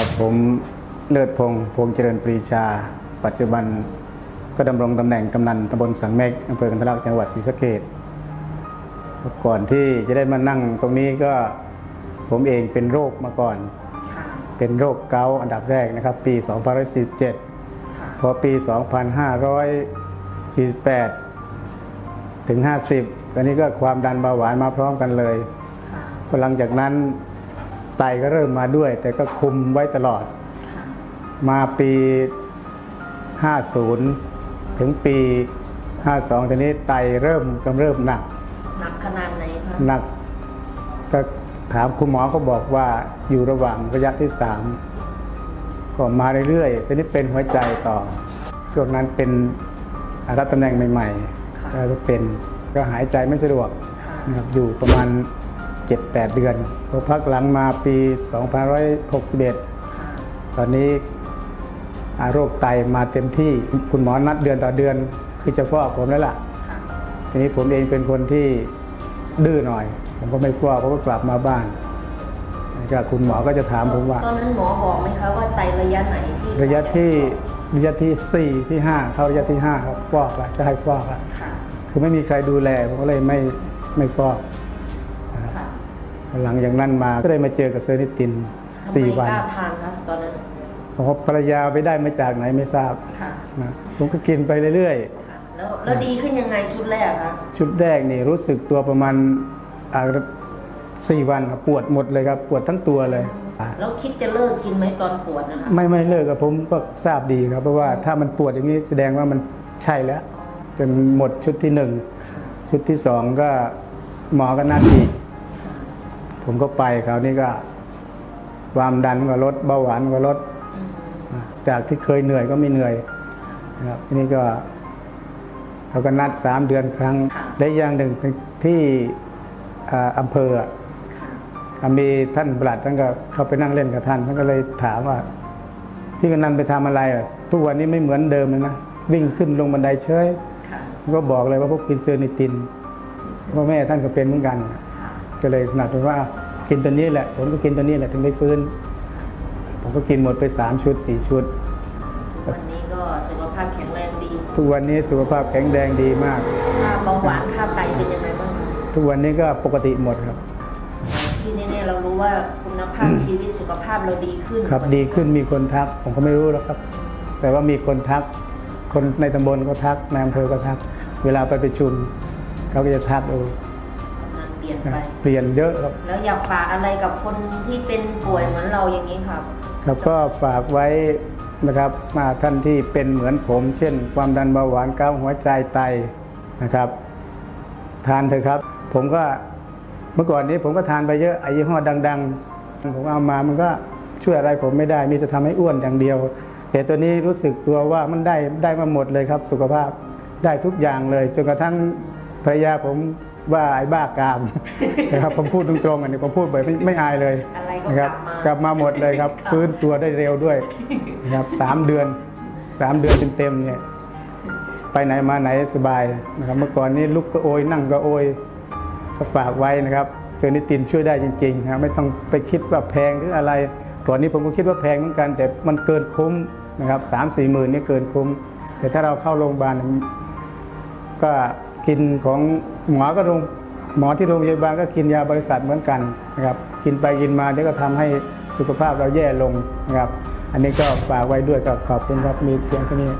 ครับผมเลิศพงษ์พงษ์เจริญปรีชา ปัจจุบันก็ดำรงตำแหน่งกำนันตำบลสังเมกอำเภอกันทะลักจังหวัดศรีสะเกษครับก่อนที่จะได้มานั่งตรงนี้ก็ผมเองเป็นโรคมาก่อนค่ะเป็นโรคเกาต์อันดับแรกนะครับ ปี 2547ค่ะพอปี 2548 ถึง 50 ตอนนี้ก็ความดันเบาหวานมาพร้อมกันเลยค่ะพอหลังจากนั้น ไตก็เริ่มมาด้วย แต่ก็คุมไว้ตลอดค่ะมาปี 50 ถึงปี 52 ตอนนี้ไตเริ่มกำเริบหนัก หนักขนาดไหนคะหนักก็ถามคุณหมอก็บอกว่าอยู่ระหว่างระยะที่สามก็มาเรื่อยๆตอนนี้เป็นหัวใจต่อ ช่วงนั้นเป็นรับตำแหน่งใหม่ๆแล้วก็เป็นก็หายใจไม่สะดวกค่ะนะครับอยู่ประมาณ 7-8 เดือนพอพักหลังมาปี2561ค่ะตอนนี้อ่าโรคไตมาเต็มที่คุณหมอนัดเดือนต่อเดือน คือจะฟอกผมแล้วล่ะค่ะ ทีนี้ผมเองเป็นคนที่ดื้อหน่อย ผมก็ไม่ฟอกผมก็กลับมาบ้านแล้วก็คุณหมอก็จะถามผมว่า ตอนนั้นหมอบอกไหมคะว่าไตระยะไหนที่ระยะที่ระยะที่สี่ที่ห้าเข้าระยะที่ห้าครับ ฟอกแล้วจะให้ฟอกแล้วค่ะคือไม่มีใครดูแลผมก็เลยไม่ไม่ฟอกค่ะ หลังจากนั้นมาก็ได้มาเจอกับเซอร์นิตินทำสี่ไมวันกล้าทานคะตอนนั้นเพราะภรรยาไปได้มาจากไหนไม่ทราบค่ะนะผมก็กินไปเรื่อยค่ะแล้วแล้วดีขึ้นยังไงชุดแรกคะๆชุดแรกนี่รู้สึกตัวประมาณอ่าสี่วันครับปวดหมดเลยครับปวดทั้งตัวเลยอ่าแล้วคิดจะเลิกกินไหมตอนปวดนะคะไม่ไม่เลิกกับผมก็ทราบดีครับเพราะว่าถ้ามันปวดอย่างนี้แสดงว่ามันใช่แล้วจนหมดชุดที่หนึ่งชุดที่สองก็หมอก็นัดอีก ผมก็ไปคราวนี้ก็ ความดันก็ลดเบาหวานก็ลด จากที่เคยเหนื่อยก็ไม่เหนื่อยนะครับทีนี้ก็เขาก็นัดสามเดือนครั้งและอย่างหนึ่งที่ออำเภอมีท่านปลัดท่านก็เข้าไปนั่งเล่นกับท่านท่านก็เลยถามว่าพี่กนันไปทำอะไรอะทุกวันนี้ไม่เหมือนเดิมเลยนะวิ่งขึ้นลงบันไดเฉยก็บอกเลยว่าพวกกินเซอร์นิตินพราแม่ท่านก็เป็นเหมือนกันค่ะ ก็เลยสนับสนุนว่ากินตัวนี้แหละ ผมก็กินตัวนี้แหละถึงได้ฟื้น ผมก็กินหมดไปสามชุดสี่ชุดทุกวันนี้ก็สุขภาพแข็งแรงดี ทุกวันนี้สุขภาพแข็งแรงดีมากค่าเบาหวานค่าไตเป็นยังไงบ้างคะทุกวันนี้ก็ปกติหมดครับ ที่แน่ๆเรารู้ว่าคุณภาพชีวิตสุขภาพเราดีขึ้นครับดีขึ้นมีคนทัก ผมก็ไม่รู้แล้วครับ แต่ว่ามีคนทัก คนในตำบลก็ทักในอำเภอก็ทัก เวลาไปประชุมเขาก็จะทักดูมันเป ลี่ยนนะไปเปลี่ยนเยอะครับ แล้วอยากฝากอะไรกับคนที่เป็นป่วยเหมือนเราอย่างนี้ครับ ครับก็ฝากไว้นะครับมาท่านที่เป็นเหมือนผม เช่น ความดันเบาหวานเกาต์หัวใจไตนะครับ ทานเถอะครับ ผมก็เมื่อก่อนนี้ผมก็ทานไปเยอะไอ้ยี่ห้อดัง ๆ ผมเอามามันก็ช่วยอะไรผมไม่ได้มีแต่ทำให้อ้วนอย่างเดียว แต่ตัวนี้รู้สึกตัวว่ามันได้ได้มาหมดเลยครับ สุขภาพได้ทุกอย่างเลยจนกระทั่งภรรยาผม ว่าไอ้บ้ากามนะครับผมพูดตรงๆอันนี้ผมพูดแบบไม่ไม่อายเลยอะไรก็นะครับกลับมากลับมาหมดเลยครับค่ะฟื้นตัวได้เร็วด้วยนะครับสามเดือนสามเดือนเต็มๆเนี่ยไปไหนมาไหนสบายนะครับเมื่อก่อนนี้ลุกก็โอยนั่งก็โอยก็ฝากไว้นะครับเซอร์นิตินช่วยได้จริงๆนะครับไม่ต้องไปคิดว่าแพงหรืออะไรก่อนนี้ผมก็คิดว่าแพงเหมือนกัน แต่มันเกินคุ้มนะครับสามสี่หมื่นนี่เกินคุ้ม แต่ถ้าเราเข้าโรงพยาบาลก็กินของ หมอก็โรงหมอที่โรงพยาบาลก็กินยาบริษัทเหมือนกันนะครับกินไปกินมาเดี๋ยวก็ทำให้สุขภาพเราแย่ลงนะครับ อันนี้ก็ฝากไว้ด้วยก็ขอบคุณครับมีเพียงเท่านี้